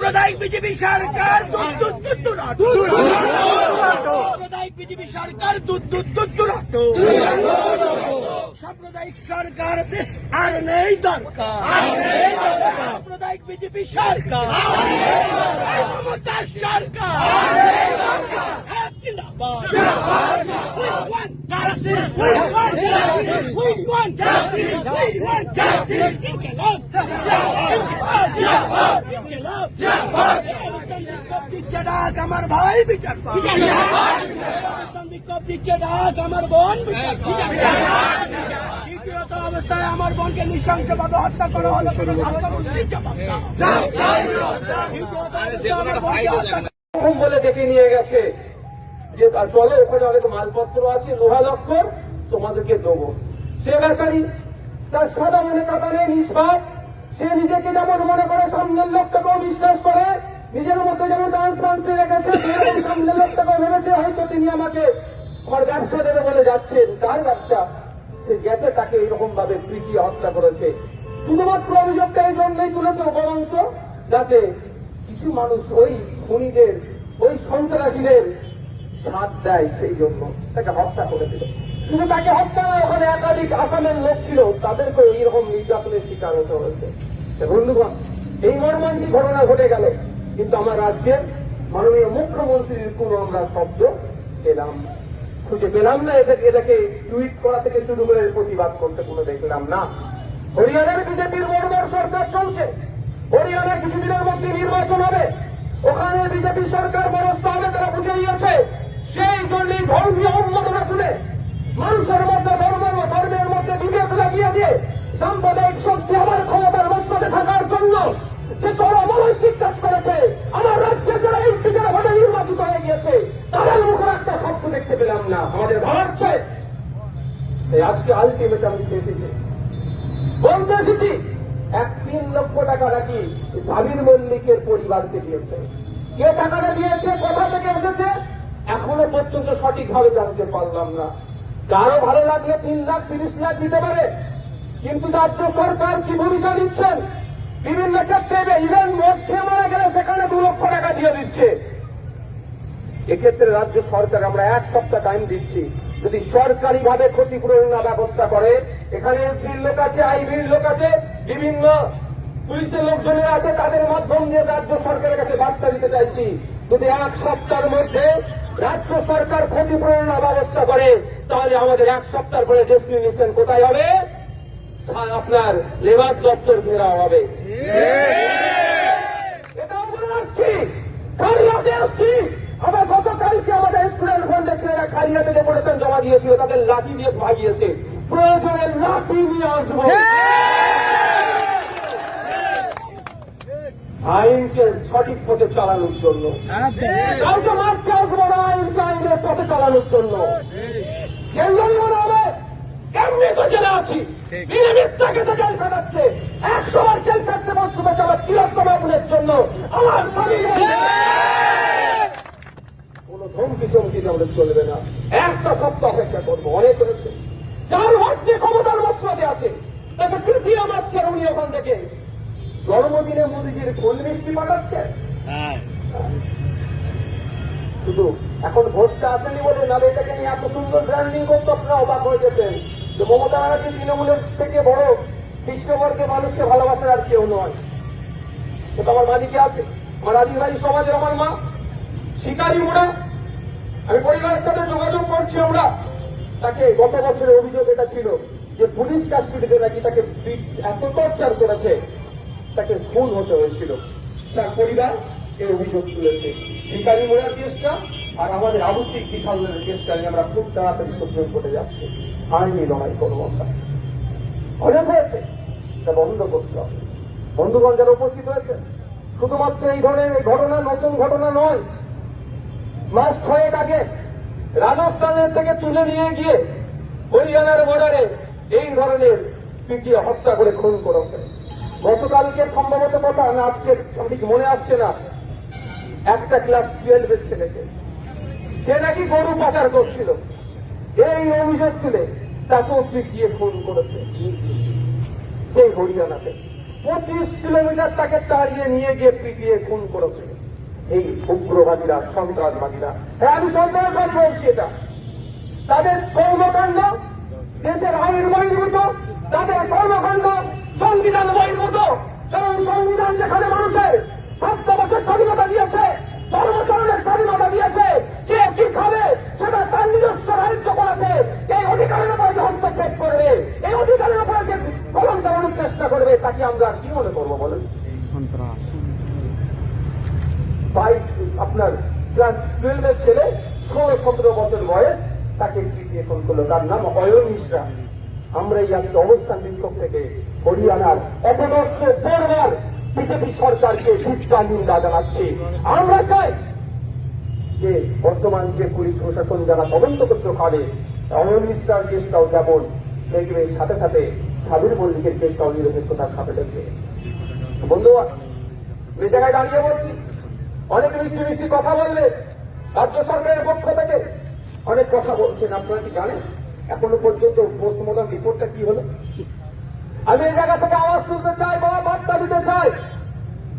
সাম্প্রদায়িক বিজেপি সরকার সাম্প্রদায়িক বিজেপি সরকার সাম্প্রদায়িক সরকার দেশ আর নেই দরকার সাম্প্রদায়িক বিজেপি সরকার মমতার সরকার আমার বোনকে নৃশংসভাবে হত্যা করা হলো বলে ডেকে নিয়ে গেছে যে, চলো, ওখানে অনেক মালপত্র আছে, লোহা লক্কর, তোমাদেরকে দেবো। সে বেচারি তার সাদা মনে নেই নিষ্পাপ। সে নিজেকে যেমন মনে করে সামনের লোকটাকেও বিশ্বাস করে, নিজের মধ্যে যেমন ট্রান্সপারেন্সি রেখেছে সামনের লোকটাকেও ভেবেছে, হয়তো তিনি আমাকে আমার ব্যবসা দেবে বলে যাচ্ছেন, তার ব্যবসা। সে গেছে, তাকে এইরকম ভাবে পিটিয়ে হত্যা করেছে। শুধুমাত্র অভিযোগটা এই জন্যই তুলেছে উপবংশ যাতে কিছু মানুষ ওই খুনিদের, ওই সন্ত্রাসীদের সাথ দেয়, সেই জন্য তাকে হত্যা করে দিল। শুধু তাকে হত্যা ওখানে একাধিক আসামের লোক ছিল তাদেরকে এইরকম নির্যাতনের শিকার হতে হয়েছে। বন্ধুগণ, এই মর্মান্তিক ঘটনা ঘটে গেল, কিন্তু আমার রাজ্যের মাননীয় মুখ্যমন্ত্রীর কোন আমরা শব্দ পেলাম খুঁজে পেলাম না এটাকে এটাকে টুইট করা থেকে শুরু করে প্রতিবাদ করতে কোনো দেখলাম না। হরিয়ানার বিজেপির বড় সরকার চলছে। হরিয়ানার কিছুদিনের মধ্যে নির্বাচন হবে। ওখানে বিজেপি সরকার বরস্ত হবে তারা বুঝে নিয়েছে, সেই জন্যই ধর্মীয় উন্মাদনা তুলে মানুষের মধ্যে ধর্ম ধর্মের মধ্যে বিভেদ লাগিয়ে দিয়ে সাম্প্রদায়িক শক্তি আমার ক্ষমতার মধ্যে থাকার জন্য যে চরম অনৈতিক কাজ করেছে, আমার রাজ্যে যারা এমপি যারা ভোটে নির্বাচিত হয়ে গিয়েছে, তাদের মুখে একটা শব্দ দেখতে পেলাম না। আমাদের ভাবাচ্ছে আজকে আলটিমেট আমি পেয়েছি বলতে এসেছি, এক তিন লক্ষ টাকা নাকি সাবির মল্লিকের পরিবারকে দিয়েছে। কে টাকাটা দিয়েছে, কোথা থেকে এসেছে, এখনও পর্যন্ত সঠিকভাবে জানতে পারলাম না। কারও ভালো লাগলে তিন লাখ, তিরিশ লাখ দিতে পারে। কিন্তু রাজ্য সরকার কি ভূমিকা নিচ্ছেন? বিভিন্ন ক্ষেত্রে ইভেন মধ্যে মারা গেলে সেখানে দু লক্ষ টাকা দিয়ে দিচ্ছে। এক্ষেত্রে রাজ্য সরকার, আমরা এক সপ্তাহ টাইম দিচ্ছি। যদি সরকারি ভাবে ক্ষতিপূরণ ব্যবস্থা করে, এখানে এমপির লোক আছে, আইবির লোক আছে, বিভিন্ন পুলিশের লোকজনের আছে, তাদের মাধ্যম দিয়ে রাজ্য সরকারের কাছে বার্তা দিতে চাইছি। যদি এক সপ্তাহের মধ্যে রাজ্য সরকার ক্ষতিপূরণ ব্যবস্থা করে তাহলে আমাদের এক সপ্তাহ পরে ডেস্টিনেশন কোথায় হবে? আপনার লেবার দপ্তর ঘেরাও হবে। এটাও বলে রাখছি খালিয়াতে আসছি। আবার গতকালকে আমাদের স্টুডেন্ট ছেলেরা খালিয়াতে ডেপুটেশন জমা দিয়েছিল তাদের লাঠি দিয়ে ভাগিয়েছে। প্রয়োজনে লাঠি নিয়ে আসব। আইনকে সঠিক পথে চালানোর জন্য। কাউকে মারতে আসব না আইনকে আইনের পথে চালানোর জন্য। কেন মনে হবে? এমনি তো জেলে আছি? বিনা মিথ্যা জেল কাটাচ্ছে একশো বার জেল বসতে বসে আমার তিরোত্তম আপনার জন্য আমার স্বামীর কোন ধমকি চমকি আমাদের চলবে না। একটা সপ্তাহ অপেক্ষা করব অনেক হয়েছে। যার ভাগ্যে ক্ষমতার মসলাতে আছে তাকে তৃতীয় মারছে উনি ওখান থেকে। জন্মদিনে মোদীজির গোল মিষ্টি পাঠাচ্ছে। শুধু এখন ভোটটা আসেনি বলে নাহলে এটাকে নিয়ে এত সুন্দর ব্র্যান্ডিং করতে আপনারা অবাক হয়ে যেতেন যে মমতা ব্যানার্জি তৃণমূলের থেকে বড় খ্রিস্টবর্গে মানুষকে ভালোবাসার আর কেউ নয়। তো আমার মাদিকে আছে? আমার আদিবাসী সমাজের আমার মা। শিকারি মোড়া। আমি পরিবারের সাথে যোগাযোগ করছি আমরা। তাকে গত বছরের অভিযোগ এটা ছিল যে পুলিশ কাস্টডিতে নাকি তাকে এত টর্চার করেছে। তাকে খুন হতে হয়েছিল। তার পরিবার এই অভিযোগ তুলেছে। শিকারি মোড়ার কেসটা আর আমাদের আবশ্যিক বিশালের কেসটা নিয়ে আমরা খুব তাড়াতাড়ি সুপ্রিম কোর্টে যাচ্ছি। আইনি লড়াই করব আমরা। অনেক হয়েছে তা বন্ধ করতে হবে। বন্ধুগণ যারা উপস্থিত হয়েছে, শুধুমাত্র এই ধরনের ঘটনা, নতুন ঘটনা নয়। মাস ছয়েক আগে রাজস্থানের থেকে তুলে নিয়ে গিয়ে হরিয়ানার বর্ডারে এই ধরনের পিটিয়ে হত্যা করে খুন করেছে। গতকালকে সম্ভবত কথা না, আজকে ঠিক মনে আসছে না। একটা ক্লাস টুয়েলভের ছেলেকে। সে নাকি গরু পাচার করছিল। এই অভিযোগ তুলে তাকেও পিটিয়ে খুন করেছে। সেই হরিয়ানাতে। পঁচিশ কিলোমিটার তাকে তাড়িয়ে নিয়ে গিয়ে পিটিয়ে খুন করেছে। এই উগ্রবাদীরা, সন্ত্রাসবাদীরা। হ্যাঁ আমি সন্ত্রাসবাদ বলছি এটা। তাদের কর্মকাণ্ড দেশের আইন বহির্ভূত, তাদের কর্মকাণ্ড সংবিধান বহির্ভূত। কারণ সংবিধান যেখানে মানুষের ভাবতে বছর স্বাধীনতা দিয়েছে ধর্মচরণের স্বাধীনতা দিয়েছে কে কি খাবে সেটা তার নিজস্ব রাজ্য করেছে এই অধিকারের উপরে যে হস্তক্ষেপ করবে এই অধিকারের উপরে যে কলম চালানোর চেষ্টা করবে তাকে আমরা আর কি মনে করব বলেন? আপনার ক্লাস টুয়েলভের ছেলে, ষোলো সতেরো বছর বয়স, তাকে পিটিয়ে ফোন করল। তার নাম অয়ন মিশ্রা। আমরা এই আজকে অবস্থান বিক্ষোভ থেকে হরিয়ানার অপদস্থ বর্মার বিজেপি সরকারকে ভিক্ষা নিন্দা জানাচ্ছি। আমরা চাই যে বর্তমান যে পুলিশ প্রশাসন যারা তদন্ত করতে পারে, অয়ন মিশ্রার কেসটাও যেমন দেখবে সাথে সাথে। সাবির মল্লিকের কেসটাও নিরপেক্ষতার সাথে দেখবে বন্ধুরা এই জায়গায় দাঁড়িয়ে বলছি, অনেক মিষ্টি মিষ্টি কথা বললে রাজ্য সরকারের পক্ষ থেকে অনেক কথা বলছেন। আপনারা কি জানেন এখনও পর্যন্ত পোস্টমর্টম রিপোর্টটা কি হলো? আমি এই জায়গা থেকে আওয়াজ তুলতে চাই বা বার্তা দিতে চাই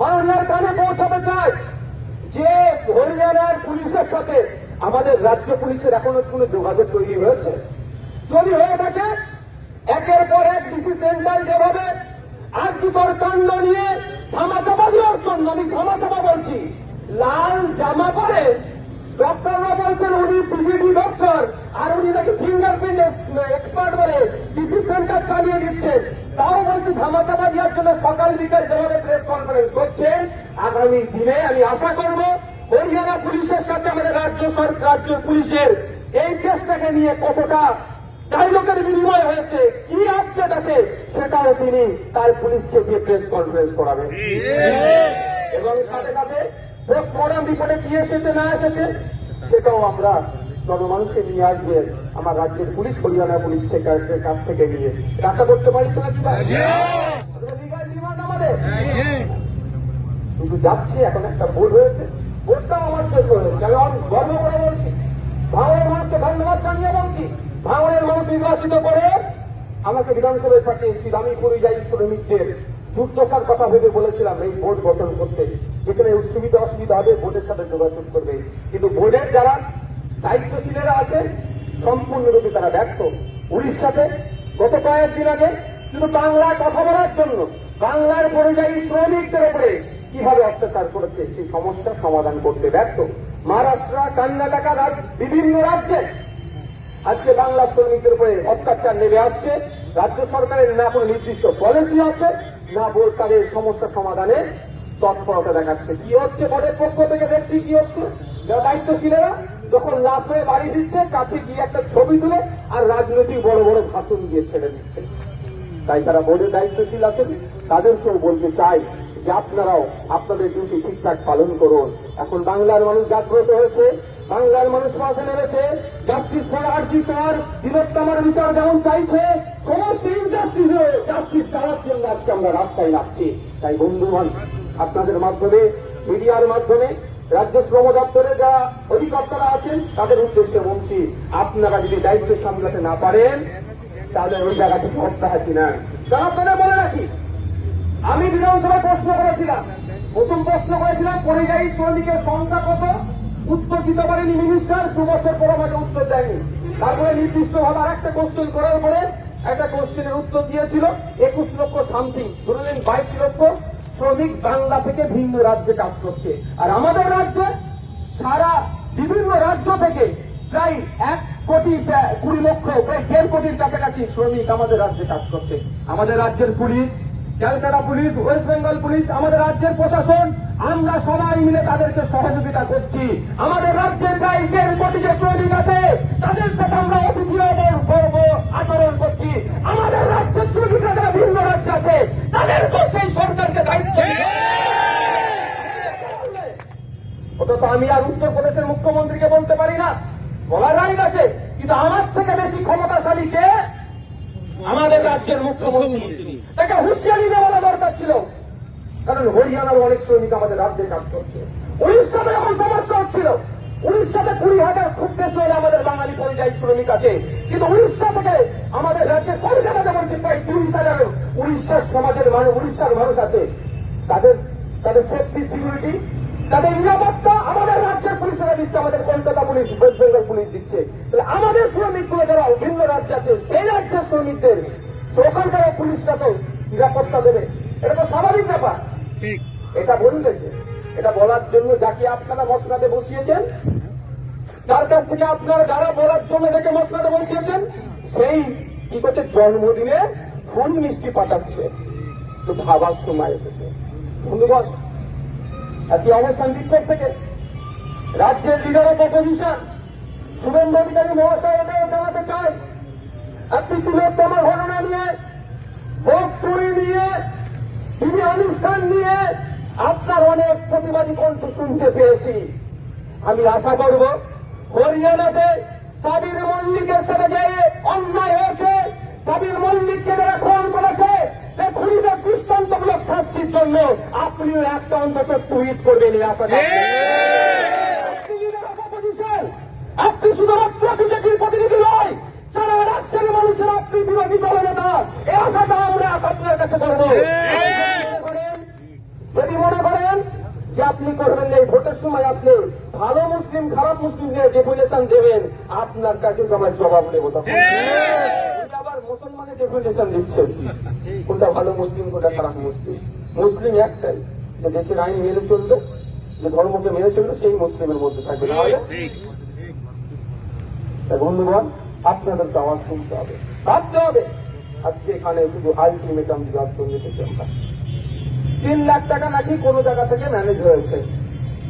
মাননীয়ার কানে পৌঁছাতে চাই যে হরিয়ানার পুলিশের সাথে আমাদের রাজ্য পুলিশের এখনও কোনো যোগাযোগ তৈরি হয়েছে। যদি হয়ে থাকে একের পর এক ডিসি সেন্টার যেভাবে। আর্যিকর কাণ্ড নিয়ে ধামাচাপা দেওয়ার জন্য আমি ধামাচাপা বলছি। লাল জামা পরে ডক্টররা বলছেন, উনি পিজিডি ডক্টর আর উনি নাকি ফিঙ্গারপ্রিন্ট এক্সপার্ট বলে ডিসি সেন্টার চালিয়ে দিচ্ছেন। তাও বলছি, ধামাচাপা দেওয়ার জন্য সকাল, বিকাল যেভাবে প্রেস কনফারেন্স করছেন, আগামী দিনে আমি আশা করব হরিয়ানা পুলিশের সাথে আমাদের রাজ্য সরকার, রাজ্য পুলিশের এই কেসটাকে নিয়ে কতটা ডায়লগের বিনিময় হয়েছে। কি আপডেট আছে সেটাও তিনি তার পুলিশকে দিয়ে প্রেস কনফারেন্স করাবেন। এবং সাথে সাথে পোস্টমর্টম রিপোর্টে কি এসেছে না এসেছে সেটাও আমরা জনমানুষে নিয়ে আসবেন আমার রাজ্যের পুলিশ হরিয়ানা পুলিশ থেকে কাছ থেকে নিয়ে। আশা করতে পারি তো নাকি ডিমান্ড আমাদের। শুধু যাচ্ছে এখন একটা ভুল হয়েছে। ভুলটাও আমার জন্য। হয়েছে আমি অনেক গর্ব করে বলছি। ভাঙনের মানুষকে ধন্যবাদ জানিয়ে বলছি। ভাঙনের মানুষ নির্বাচিত করে, আমাকে বিধানসভায় পাঠিয়েছিল আমি পরিযায়ী শ্রমিকদের দুর্দশার কথা ভেবে বলেছিলাম এই বোর্ড গঠন করতে। যেখানে সুবিধা অসুবিধা হবে বোর্ডের সাথে যোগাযোগ করবে। কিন্তু বোর্ডের যারা দায়িত্বশীলেরা আছেন সম্পূর্ণরূপে তারা ব্যর্থ। উড়িষ্যাতে গত কয়েকদিন আগে শুধু বাংলায় কথা বলার জন্য বাংলার পরিযায়ী শ্রমিকদের উপরে কীভাবে অত্যাচার করেছে, সেই সমস্যার সমাধান করতে ব্যর্থ। মহারাষ্ট্র, কর্ণাটকা বিভিন্ন রাজ্যে আজকে বাংলা শ্রমিকদের উপরে অত্যাচার নেমে আসছে। রাজ্য সরকারের না কোনো নির্দিষ্ট পলিসি আছে, না তাদের সমস্যা সমাধানে তৎপরতা দেখাচ্ছে। কি হচ্ছে বোর্ডের পক্ষ থেকে দেখছি কি হচ্ছে? যারা দায়িত্বশীলেরা যখন লাভ হয়ে বাড়ি দিচ্ছে, কাছে গিয়ে একটা ছবি তুলে আর রাজনৈতিক বড় বড় ভাষণ দিয়ে ছেড়ে দিচ্ছে। তাই তারা বোর্ডের দায়িত্বশীল আছেন, তাদেরকেও বলতে চাই যে আপনারাও আপনাদের ডিউটি ঠিকঠাক পালন করুন। এখন বাংলার মানুষ জাগ্রত হয়েছে বাংলার মানুষ মাঠে নেমেছে। জাস্টিস ফর আর্জি কর বৃহত্তমার বিচার যেমন চাইছে, সমস্ত ইনজাস্টিস জাস্টিস দেওয়ার জন্য আজকে আমরা রাস্তায় নামছি। তাই বন্ধুগণ আপনাদের মাধ্যমে, মিডিয়ার মাধ্যমে, রাজ্য শ্রম দপ্তরে যা অধিকর্তারা আছেন, তাদের উদ্দেশ্যে বলছি, আপনারা যদি দায়িত্ব সামলাতে না পারেন, তাহলে ওই জায়গা থেকে অব্যাহতি নেন তারা আপনাদের বলে রাখি, আমি বিধানসভায় প্রশ্ন করেছিলাম। প্রথম প্রশ্ন করেছিলাম, পরিযায়ী শ্রমিকের সংখ্যা কত? উত্তর দিতে পারেনি মিনিস্টার দু বছর পর আমাকে উত্তর দেয়নি। তারপরে নির্দিষ্ট ভাবে আর একটা কোশ্চেন করার পরে একটা কোশ্চেনের উত্তর দিয়েছিল, একুশ লক্ষ সামথিং ধরলেন বাইশ লক্ষ শ্রমিক বাংলা থেকে ভিন্ন রাজ্যে কাজ করছে। আর আমাদের রাজ্যে সারা বিভিন্ন রাজ্য থেকে প্রায় এক কোটি কুড়ি লক্ষ, প্রায় দেড় কোটির কাছাকাছি শ্রমিক আমাদের রাজ্যে কাজ করছে। আমাদের রাজ্যের police Calcutta police, West Bengal police, আমাদের রাজ্যের প্রশাসন, আমরা সবাই মিলে তাদেরকে সহযোগিতা করছি। আমাদের রাজ্যের প্রায় দেড় কোটি যে শ্রমিক আছে, তাদের সাথে আমরা অতিথি গর্ব আচরণ করছি। আমাদের রাজ্যের যারা ভিন্ন রাজ্য আছে তাদেরকেও সেই সরকারকে দায়িত্ব তো আমি আর উত্তরপ্রদেশের মুখ্যমন্ত্রীকে বলতে পারি না। বলার রাইট আছে, কিন্তু আমার থেকে বেশি ক্ষমতাশালী কে? আমাদের রাজ্যের মুখ্যমন্ত্রী। তাকে হুঁশিয়ারি দেওয়া দরকার ছিল। কারণ হরিয়ানার অনেক শ্রমিক আমাদের রাজ্যে কাজ করছে। উড়িষ্যাতে যখন সমস্যা হচ্ছিল উড়িষ্যাতে কুড়ি হাজার খুব বেশি হলে আমাদের বাঙালি পরিযায়ী শ্রমিক আছে। কিন্তু উড়িষ্যা থেকে আমাদের রাজ্যের কলকাতাতে বলছি প্রায় তিরিশ হাজার উড়িষ্যার সমাজের মানুষ উড়িষ্যার মানুষ আছে। তাদের তাদের সেফটি সিকিউরিটি তাদের নিরাপত্তা আমাদের রাজ্যের পুলিশেরা দিচ্ছে, আমাদের Kolkata police, West Bengal police দিচ্ছে। তাহলে আমাদের শ্রমিকগুলো যারা রাজ্যে আছে সেই রাজ্যের শ্রমিকদের ওখানকার পুলিশরা তো নিরাপত্তা দেবে। এটা তো স্বাভাবিক ব্যাপার। এটা বললে যে এটা বলার জন্য যাকে আপনারা মশলাতে বসিয়েছেন যার কাছ থেকে আপনারা যারা বলার জন্য যাকে মশলাতে বসিয়েছেন সেই কি করছে জন্মদিনে ফুল মিষ্টি পাঠাচ্ছে। তো ভাবার সময় এসেছে। বন্ধুগণ আজকে অবস্থান বিক্ষোভ থেকে রাজ্যের leader of opposition Suvendu Adhikari মহাশয় জানাতে চায় একটি তিলোত্তমা ঘটনা নিয়ে ভোগ চুরি নিয়ে টিভি অনুষ্ঠান নিয়ে আপনার অনেক প্রতিবাদী কণ্ঠ শুনতে পেয়েছি আমি আশা করব হরিয়ানাতে সাবির মল্লিকের সাথে যে অন্যায় হয়েছে সাবির মল্লিককে যারা খুন করেছে খুনিদের দৃষ্টান্তমূলক শাস্তির জন্য আপনিও একটা অন্তত টুইট করবেন এই আশা। আপনি আপনি শুধুমাত্র বিজেপির প্রতিনিধি নয় সারা মানুষের আপনি বিরোধী দলনেতা এই আশাটা আমরা আপনার কাছে করব। যদি মনে করেন যে আপনি করবেন না, ভোটের সময় আসলে ভালো মুসলিম খারাপ মুসলিমদের ডেপুটেশন দেবেন আপনার কাছে আমার জবাব নেব তখন। আবার মুসলমানের ডেপুটেশন দিচ্ছেন কোনটা ভালো মুসলিম কোনটা খারাপ মুসলিম? মুসলিম একটাই যে দেশের আইন মেনে চলবে যে ধর্মকে মেনে চলবে সেই মুসলিমের মধ্যে থাকবে না বন্ধুগণ আপনাদেরকে আওয়াজ শুনতে হবে। ভাবতে হবে, আজকে এখানে শুধু আলটিমেটাম জন্য এসেছি আমরা। তিন লাখ টাকা নাকি কোন জায়গা থেকে ম্যানেজ হয়েছে।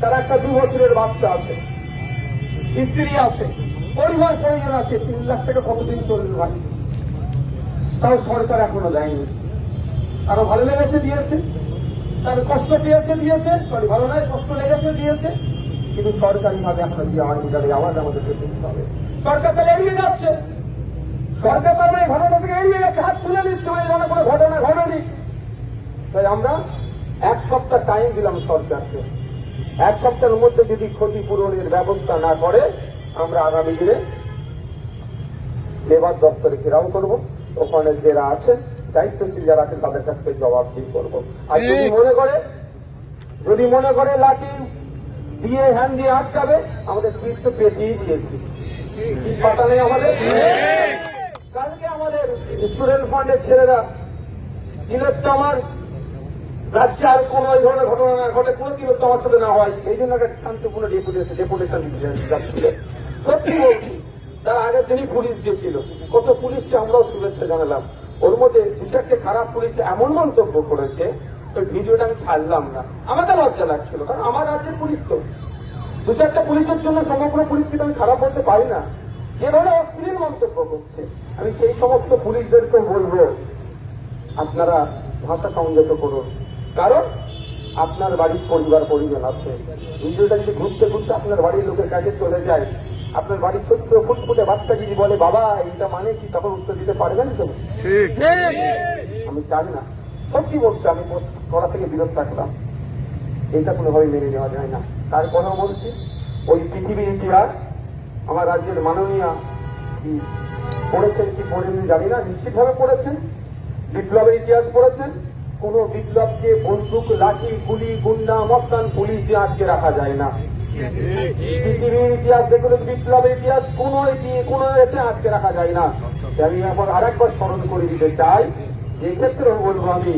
তার একটা দু বছরের বাচ্চা আছে, স্ত্রী আছে, পরিবার পরিজন আছে, তিন লাখ টাকা কতদিন চলবে ভাই? তাও সরকার এখনও দেয়নি। আরও ভালো লেগেছে দিয়েছে। তার কষ্ট দিয়েছে দিয়েছে সরি ভালো নয়, কষ্ট লেগেছে দিয়েছে। কিন্তু সরকারি ভাবে এখনও দিয়ে আমার আমাদেরকে তুলতে হবে। সরকার তাহলে এড়িয়ে যাচ্ছে। সরকার তো আমরা এই ঘটনা থেকে এড়িয়ে যাচ্ছে হাত তুলে নিচ্ছে ওই ধরনের কোনো ঘটনা ঘটেনি। তাই আমরা এক সপ্তাহ টাইম দিলাম সরকারকে। এক সপ্তাহের মধ্যে যদি ক্ষতিপূরণের ব্যবস্থা না করে আমরা আগামী দিনে লেবার দপ্তরে ঘেরাও করব। ওখানে যারা আছে দায়িত্বশীল যারা আছেন তাদের কাছ থেকে জবাবদিহি করব। আর যদি মনে করে যদি মনে করে লাঠি দিয়ে হ্যান্ড দিয়ে আটকাবে আমাদের পিঠ তো পেটিয়ে দিয়েছি। আমাদের? কালকে আমাদের ছেলেরা রাজ্যে আর কোন ধরনের ঘটনা না ঘটে কোনো সাথে না হয়। এই জন্য একটা শান্তপূর্ণ ডেপুটেশন ডেপুটেশন সত্যি বলছি, তার আগের দিনই পুলিশ গেছিল। কত পুলিশকে আমরাও শুভেচ্ছা জানালাম। ওর মধ্যে দু চারটে খারাপ পুলিশ এমন মন্তব্য করেছে, ওই ভিডিওটা আমি ছাড়লাম না। আমাকে লজ্জা লাগছিল, কারণ আমার রাজ্যের পুলিশ তো। দু চারটা পুলিশের জন্য সমগ্র পুলিশকে আমি খারাপ বলতে পারি না। যে ধরনের অশ্লীল মন্তব্য করছে। আমি সেই সমস্ত পুলিশদেরকে বলব আপনারা ভাষা সংযত করুন। কারণ আপনার বাড়ির পরিবার পরিজন আছে। ভিডিওটা যদি ঘুরতে ঘুরতে আপনার বাড়ির লোকের কাছে চলে যায় আপনার বাড়ির ছোট্ট ফুটফুটে বাচ্চা যদি বলে বাবা এইটা মানে কি? তখন উত্তর দিতে পারবেন তো? আমি জানি না। সত্যি বলছি আমি করা থেকে বিরত থাকলাম। এটা কোনোভাবে মেনে নেওয়া যায় না। তারপরেও বলছি, ওই পৃথিবীর ইতিহাস আমার রাজ্যের মাননীয় কি পড়েছেন কি পড়েননি জানি না, নিশ্চিতভাবে পড়েছেন, বিপ্লবের ইতিহাস পড়েছেন। কোন বিপ্লবকে বন্দুক, লাঠি, গুলি, গুন্ডা, মস্তান, পুলিশ দিয়ে আটকে রাখা যায় না। পৃথিবীর ইতিহাস দেখলে বিপ্লবের ইতিহাস কোন কোন এতে আটকে রাখা যায় না। আমি এখন আরেকবার স্মরণ করে দিতে চাই, যে ক্ষেত্রে বলব আমি